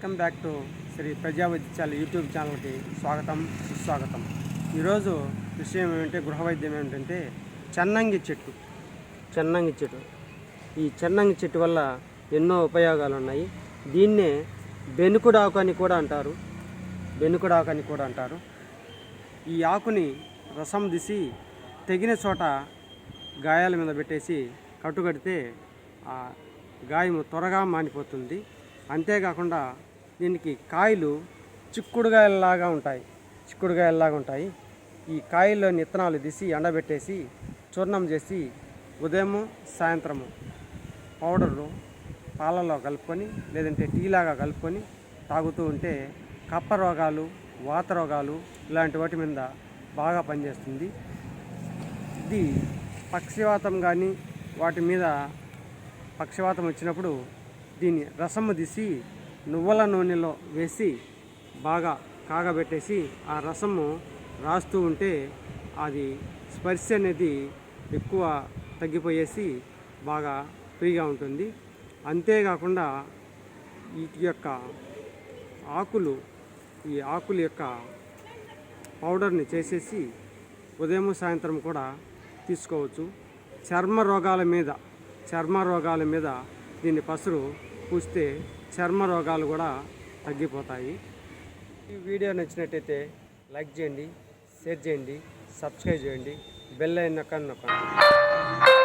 Back to Shri Prajavaidyashala YouTube ఛానల్కి స్వాగతం సుస్వాగతం. ఈరోజు విషయం ఏమిటంటే గృహ వైద్యం ఏమిటంటే చెన్నంగి చెట్టు. చెన్నంగి చెట్టు. ఈ చెన్నంగి చెట్టు వల్ల ఎన్నో ఉపయోగాలు ఉన్నాయి దీన్నే బెనుకుడాకు అని కూడా అంటారు. బెనుకుడాకు అని కూడా అంటారు. ఈ ఆకుని రసం తీసి తెగిన చోట గాయాల మీద పెట్టేసి కట్టుకడితే ఆ గాయము త్వరగా మానిపోతుంది. అంతేకాకుండా దీనికి కాయలు చిక్కుడుగాయలలాగా ఉంటాయి. చిక్కుడుగాయలలాగా ఉంటాయి. ఈ కాయల్లోని విత్తనాలు తీసి ఎండబెట్టేసి చూర్ణం చేసి ఉదయము సాయంత్రము పౌడర్లు పాలలో కలుపుకొని లేదంటే టీలాగా కలుపుకొని తాగుతూ ఉంటే కప్ప రోగాలు వాత రోగాలు ఇలాంటి వాటి మీద బాగా పనిచేస్తుంది. ఇది పక్షివాతం కానీ వాటి మీద పక్షివాతం వచ్చినప్పుడు దీన్ని రసము తీసి నువ్వుల నూనెలో వేసి బాగా కాగబెట్టేసి ఆ రసము రాస్తూ ఉంటే అది స్పర్శ అనేది ఎక్కువ తగ్గిపోయేసి బాగా ఫ్రీగా ఉంటుంది. అంతేకాకుండా వీటి యొక్క ఆకులు ఈ ఆకుల యొక్క పౌడర్ని చేసేసి ఉదయం సాయంత్రం కూడా తీసుకోవచ్చు. చర్మ రోగాల మీద చర్మ రోగాల మీద దీన్ని పసరు పూస్తే చర్మ రోగాలు కూడా తగ్గిపోతాయి. ఈ వీడియో నచ్చినట్టయితే లైక్ చేయండి షేర్ చేయండి సబ్స్క్రైబ్ చేయండి బెల్ అయిన నొక్కండి నొక్కండి.